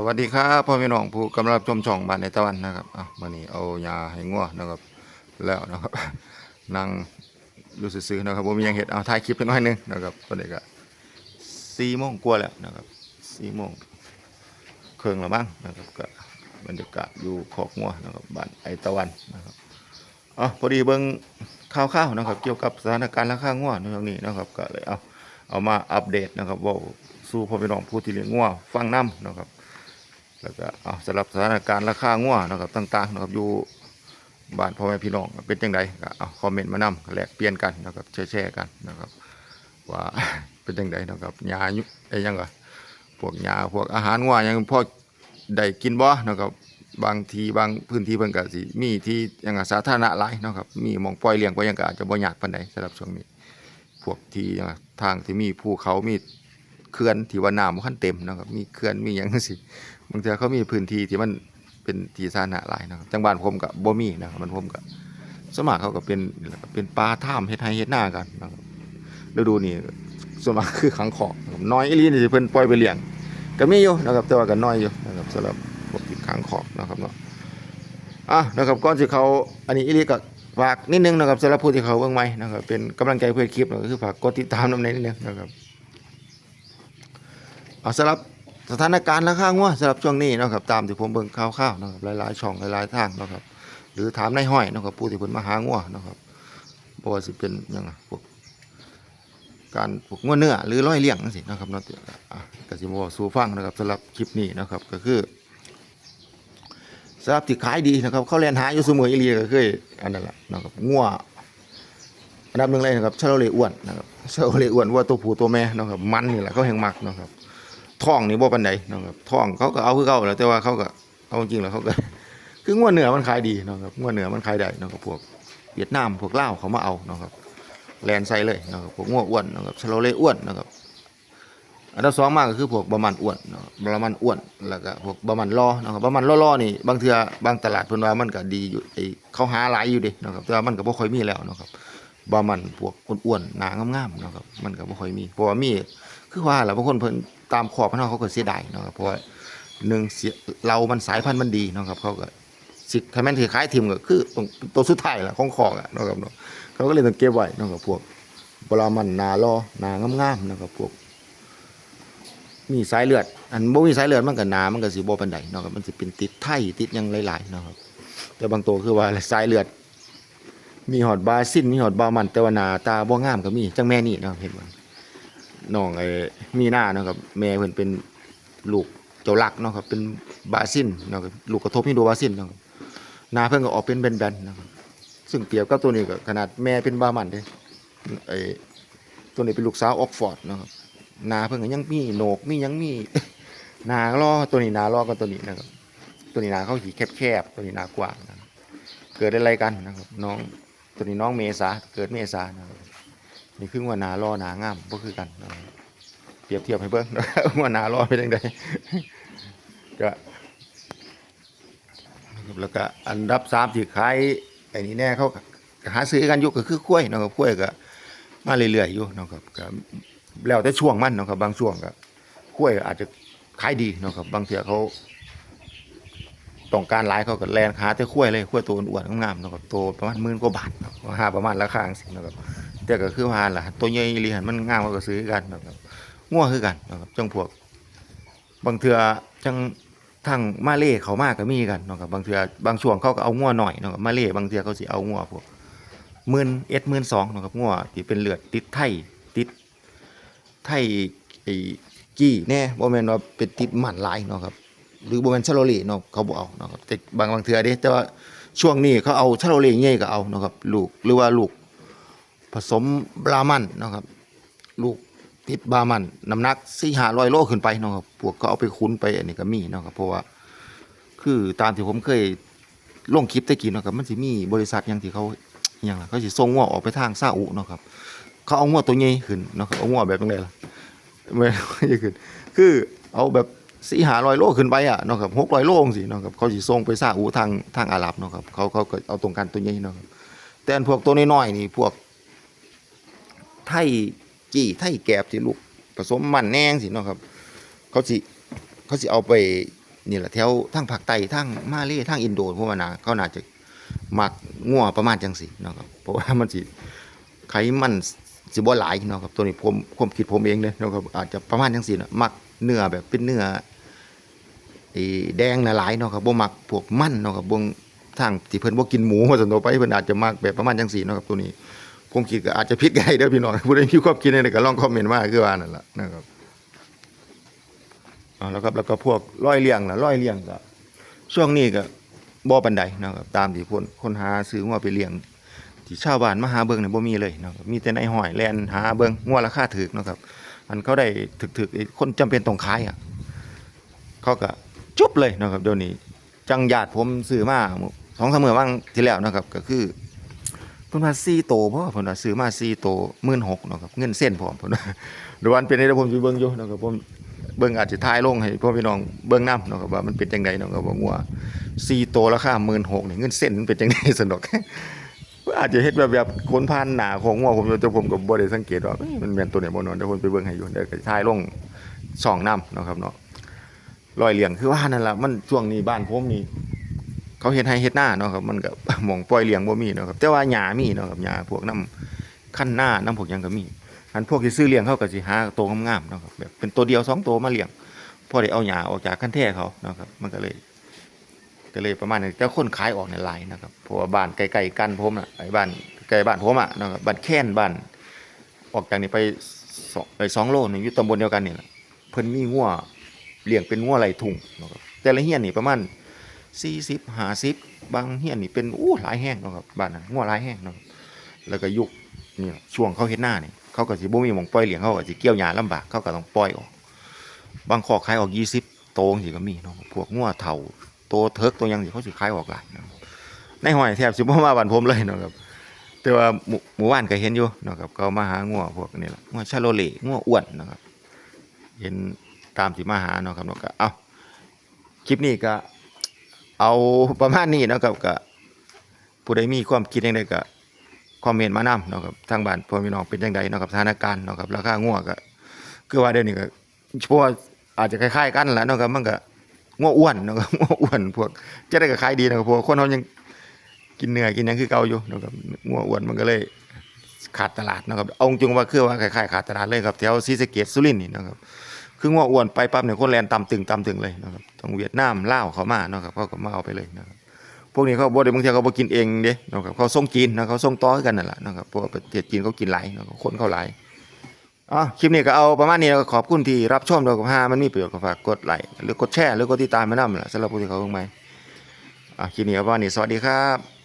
สวัสดีครับพ่อพี่น้องผู้กำลังชมช่องบ้านในตะวันนะครับอะวันนี้เอายาให้งัวนะครับแล้วนะครับนั่งอยู่ซื่อๆนะครับผมมียังเห็ดเอาถ่ายคลิปเพิ่นหน่อยนึงนะครับตอนนี้ก็สี่โมงกว่าแล้วนะครับสี่โมงเครึ่งล้วมั้งนะครับก็บรรยากาศอยู่ขอกงัวนะครับบ้านไอตะวันนะครับอ๋อพอดีเบิ่งข่าวๆนะครับ เกี่ยวกับสถานการณ์ราคางัวในช่วงนี้นะครับก็เลยเอาเอามาอัปเดตนะครับว่าสู่พ่อพี่น้องผู้ที่เลี้ยงงัวฟังนํนะครับ แล้วก็เอาสำหรับสถานการณ์ราคางัวนะครับต่างๆนะครับอยู่บ้านพ่อแม่พี่น้องเป็นจังไดก็เอาคอมเมนต์มานำแลกเปลี่ยนกันนะครับแชร์กันนะครับ ว่าเป็นจังไดนะครับยายุไอ้ยังก็พวกยาพวกอาหารงัวยังพอได้กินบ่นะครับบางทีบางพื้นที่เพิ่นก็สิมีที่ยังก็สาธารณะหลายนะครับมีมองปล่อยเลี้ยงก็ยังก็อาจจะบ่ยากปานใดสำหรับช่วงนี้ พวกที่ทางที่มีภูเขามี เขื่อนที่ว่าน้ำบ่คันเต็มนะครับ มีเขื่อนมีหยังจังซี่บางทีเขามีพื้นที่ที่มันเป็นที่สาธารณะหลายนะครับจังหวัดผมกับบ่มีนะครับมันผมกับสมัครเขาก็เป็นเป็นปลาท่ามเฮ็ดไร่เฮ็ดนากันนะครับฤดูนี้ส่วนมากคือขังคอกนะครับน้อยอีลีนี่เพิ่นปล่อยไปเลี้ยงก็มีอยู่นะครับแต่ว่าก็น้อยอยู่นะครับสำหรับพวกที่ขังคอกนะครับเนาะอะนะครับก่อนสิเขาอันนี้อีลีก็ฝากนิดนึงนะครับสำหรับผู้ที่เขาเบิ่งใหม่นะครับเป็นกำลังใจเพื่อคลิปก็คือฝากกดติดตามนำในนิดนึงนะครับ เอาสำหรับสถานการณ์ราคางัวสำหรับช่วงนี้นะครับตามที่ผมเบิ่งข่าวๆนะครับหลายๆช่องหลายๆทางนะครับหรือถามนายห้อยนะครับผู้ที่เพิ่นมาหางัวนะครับบ่ว่าสิเป็นหยังไงพวกการพวกงัวเนื้อหรือร้อยเลี้ยงจังซี่นะครับเนาะอะก็สิบ่สู่ฟังนะครับสำหรับคลิปนี้นะครับก็คือสำหรับที่ขายดีนะครับเขาเรียนหาอยู่ซุมื้ออีหลีก็คืออันนั้นล่ะนะครับงัวอันดับหนึ่งเลยนะครับชาโลเลอ้วนนะครับชาโลเลอ้วนวัวตัวผู้ตัวแม่นะครับมันนี่แหละเขาแห่งมักนะครับ ท่องนี่บ่ปานใดนะครับท่องเขาก็เอาคือเก่าแล้วแต่ว่าเขาก็เอาจริงแล้วเขาก็คืองัวเหนือมันขายดีนะครับงัวเหนือมันขายได้นะครับพวกเวียดนามพวกลาวเขามาเอานะครับแลนใส่เลยนะครับพวกงัวอ้วนนะครับชโลเลอ้วนนะครับอันดับสองมากก็คือพวกบะมันอ้วนเนาะบะมันอ้วนแล้วก็พวกบะมันล่อนะครับบะมันล่อๆนี่บางเทื่อบางตลาดเพิ่นว่ามันก็ดีอยู่ไอเขาหาหลายอยู่ดินะครับแต่ว่ามันก็บ่ค่อยมีแล้วนะครับบะมันพวกอ้วนๆหนางามๆนะครับมันก็บ่ค่อยมีเพราะว่ามีคือว่าแหละบางคนเพิ่น ตามขอบมันเขาก็เสียดายเนาะครับเพราะว่าหนึ่งเสียเรามันสายพันธุ์มันดีเนาะครับเขาก็สิถ้าแม่นถือขายทิมก็คือตรงตัวสุดท้ายละของคอกอะเนาะครับเนาะเขาก็เลยต้องเก็บไว้เนาะครับพวกเวลามันนาลอหนางามๆเนาะครับพวก มีสายเลือด อันบ่มีสายเลือดมันก็หนามันก็สิบ่ปานใดเนาะครับมันสิเป็นติดไทติดยังหลายๆเนาะครับแต่บางตัวคือว่าสายเลือด มีหอดบาซินมีหอดบามันแต่ว่าหนาตาบ่งามก็มีจังแม่นี่เนาะเห็นบ่ น้องไอ้มีหน้าเนาะครับแม่เพิ่นเป็นลูกเจ้าลักเนาะครับเป็นบาซินเนาะครับลูกกระทบฮินโดบาซินเนาะครับหน้าเพิ่นก็ออกเป็นแบนๆนะครับซึ่งเปรียบกับตัวนี้ก็ขนาดแม่เป็นบามันเด้ไอ้ตัวนี้เป็นลูกสาวออกฟอร์ดเนาะครับหน้าเพิ่นก็ยังมีโหนกมียังมีหน้าล้อตัวนี้หน้าล้อกับตัวนี้นะครับตัวนี้หน้าเขาสีแคบๆตัวนี้หน้ากว้างนะครับเกิดอะไรกันนะครับน้องตัวนี้น้องเมษาเกิดเมษานะครับ นี่คือว่าหนารอหนางามก็คือกันเปรียบเทียบให้เบิ่งนะครับว่าหนารอเป็นจังไดก็แล้วก็อันดับสามที่ขายไอ้นี่แน่เขาหาซื้อกันอยู่ก็คือกล้วยนะครับกล้วยก็มาเรื่อยๆอยู่นะครับก็แล้วแต่ช่วงมันนะครับบางช่วงก็กล้วยอาจจะขายดีนะครับบางเทีเขาต้องการหลายเขาก็แลนหาแต่กล้วยเลยกล้วยตัวอ้วนงามๆนะครับตัวประมาณหมื่นกว่าบาทเนาะหาประมาณราคาจังซี่เนะครับ แต่ก็คือว่าล่ะ ตัวใหญ่อีหลีหันมันงามกว่าก็ซื้อกันนะครับงัวคือกันนะครับจังพวก บางเทื่อจังทางมาเล่เขามากก็มีกันนะครับบางเทื่อบางช่วงเขาก็เอางัวหน่อยนะครับมาเล่บางเทื่อเขาสิเอางัวพวกหมื่นเอ็ดหมื่นสองนะครับงัวที่เป็นเลือดติดไทยติดไทยไอ้กี้แน่บ่แม่นว่าเป็นติดหมันหลายเนาะครับหรือบ่แม่นชะโลเลเนาะเขาบ่เอาเนาะครับแต่บางบางเทื่อเด้แต่ว่าช่วงนี้เขาเอาชะโลเลใหญ่ก็เอาเนาะครับลูกหรือว่าลูก ผสมบรามันนะครับ ลูกติดบรามันน้ำหนักสี่ห้าร้อยโลขึ้นไปนะครับพวกเขาเอาไปคุ้นไปอันนี้ก็มีนะครับเพราะว่าคือตามที่ผมเคยลงคลิปตะกี้นะครับมันสิมีบริษัทหยังที่เขาอย่างล่ะเขาสิส่งงัวออกไปทางซาอุนะครับ เขาเอางัวตัวใหญ่ขึ้นนะครับเอางัวแบบจังไดล่ะไม่ใช่ขึ้น คือเอาแบบสี่ห้าร้อยโลขึ้นไปอะนะครับหกร้อยโลงสินะครับเขาสิส่งไปซาอุทางทางอาหรับนะครับเขาเขาก็เอาตรงกันตัวใหญ่นะครับแต่พวกตัวน้อยๆนี่พวก ไทยจี้ไทยแกบสิลูกผสมมันแนงสิเนาะครับ เขาสิเขาสิเอาไปนี่แหละแถวทางภาคใต้ทางมาเลทางอินโดพวกมันนะเขาน่าจะหมักงัวประมาณจังซี่เนาะครับเพราะว่ามันสิไขมันสิบ่หลายเนาะครับตัวนี้ผมความคิดผมเองเลยเนาะครับอาจจะประมาณจังซี่น่ะมักเนื้อแบบเป็นเนื้ออ้แดงน่ะหลายเนาะครับบ่มักพวกมันเนาะครับบ่งทางที่เพิ่นบ่กินหมูว่าซั่นต่อไปเพิ่นอาจจะมักแบบประมาณจังซี่เนาะครับตัวนี้ ผมคิดก็อาจจะผิดได้เด้อพี่น้องผู้ใดมีความคิดอะไรก็ลองคอมเมนต์มาคือว่านั่นแหละนะครับอ่าแล้วครับแล้วก็พวกร้อยเลี้ยงล่ะร้อยเลี้ยงก็ช่วงนี้ก็บ่ปานใดนะครับตามที่คนคนหาซื้องัวไปเลี้ยงที่ชาวบ้านมาหาเบิ่งเนี่ยบ่มีเลยนะครับมีแต่ในห้อยแลนหาเบิ่งงัวราคาถูกนะครับอันเขาได้ถึกๆคนจำเป็นต้องขายอะเขาก็จุบเลยนะครับเดี๋ยวนี้จังญาติผมซื้อมาสองสามมื้อว่างที่แล้วนะครับก็คือ เพิ่นว่า4โตบ่เพิ่นว่าซื้อมา4โต16,000เนาะครับเงินเส้นพร้อมเพิ่นว่าเดี๋ยววันเป็นได้เดี๋ยวผมสิเบิ่งอยู่เนาะครับผมเบิ่งอาจจะถ่ายลงให้พ่อพี่น้องเบิ่งนํเนาะครับว่ามันเป็นจังไดเนาะครับว่างัว4โตราคา16,000นี่เงินเส้นมันเป็นจังไดสนุกอาจจะเฮ็ดแบบแบบคนผ่านหนาของงัวผมอยู่แต่ผมก็บ่ได้สังเกตว่ามันแม่นตัวไหนบ่เนาะเดี๋ยวผมไปเบิ่งให้อยู่เดี๋ยวก็ถ่ายลงช่องนํเนาะครับเนาะรอยเหลียงคือว่านั่นล่ะมันช่วงนี้บ้านผมนี่ เขาเฮ็ดให้เฮ็ดหน้าเนาะครับมันก็หมองปล่อยเลี้ยงบ่มีเนาะครับแต่ว่าหญ้ามีเนาะครับหญ้าพวกน้ำคั้นหน้าน้ำพวกหยังก็มีอันพวกที่ซื้อเลี้ยงเขาก็สิหาโตวงามๆเนาะครับแบบเป็นตัวเดียวสองตัวมาเลี้ยงพอได้เอาหญ้าออกจากคันแท้เขาเนาะครับมันก็เลย ก็เลยประมาณนี้แต่คนขายออกในหลายนะครับเพราะว่าบ้านใกลๆกันผมน่ะไอ้บ้านใกล้บ้านผมอะเนาะครับบ้านแค้นบ้านออกจากนี้ไปสองไปสองโลนึงอยู่ตำบลเดียวกันนี่แหละเพิ่นมีงัวเลี้ยงเป็นงัวไหลทุ่งเนาะครับแต่ละเฮียนนี่ประมาณ สี่สิบห้าสิบบางเฮียนนี่เป็นอู้หลายแห้งเนาะครับบ้านนั้นงัวหลายแห้งเนาะครับแล้วก็ยุคนี่ช่วงเขาเฮ็ดหน้านี่เขาก็สิบ่มีหม่องปล่อยเหลียงเขาก็สิเกี่ยวหญ้าลำบากเขาก็ต้องปล่อยออกบางคอกขายออก20โตจังซี่ก็มีเนาะพวกงัวเฒ่าโตเถิกตัวยังสิเขาสิขายออกหลายเนในห้อยแทบสิบ่มาบ้านผมเลยเนาะครับแต่ว่าหมู่หมู่บ้านก็เห็นอยู่นะครับเขามาหางัวพวกนี้ล่ะงัวชาโลเล่งัวอ้วนนะครับ เห็นตามที่มาหาเนาะครับเนาะก็เอ้าคลิปนี้ก็ เอาประมาณนี้นะครับก็ผู้ใดมีความคิดยังไงก็คอมเมนต์มานำนะครับทางบ้านพ่อพี่น้องเป็นจังไดเนะครับสถานการณ์นะครับราคางัวก็คือว่าเดี๋ยวนี้ก็พว่าอาจจะคล้ายๆกันแหละนะครับมันก็งัวอ้วนนะครับงัวอ้วนพวกจะได้ก็ขายดีนะครับพว่าคนเฮายังกินเนื้อกินยังคือเก่าอยู่นะครับงัวอ้วนมันก็เลยขาดตลาดนะครับเอาจริงว่าคือว่าคล้ายๆขาดตลาดเลยครับแถวศรีสเกษสุรินนี่นะครับ คืองัวอ้วนไปปั๊บเนี่ยคนแลนตำตึงตำตึงเลยนะครับทางเวียดนามลาวเขามาเนาะครับเขาก็มาเอาไปเลยนะครับพวกนี้เขาบ่ได้บางทีเขาบ่กินเองเด้นะครับเขาส่งจีนนะเขาส่งต่อให้กันนั่นแหละนะครับเพราะว่าประเทศจีนเขากินหลายเนาะคนเขาหลายอ๋อคลิปนี้ก็เอาประมาณนี้ก็ขอบคุณที่รับชมด้วยกับห้ามันมีประโยชน์ก็ฝากกดไลค์หรือกดแชร์หรือกดติดตามมานำล่ะสำหรับผู้ที่เขาเพิ่งใหม่อะคลิปนี้ก็ประมาณนี้สวัสดีครับ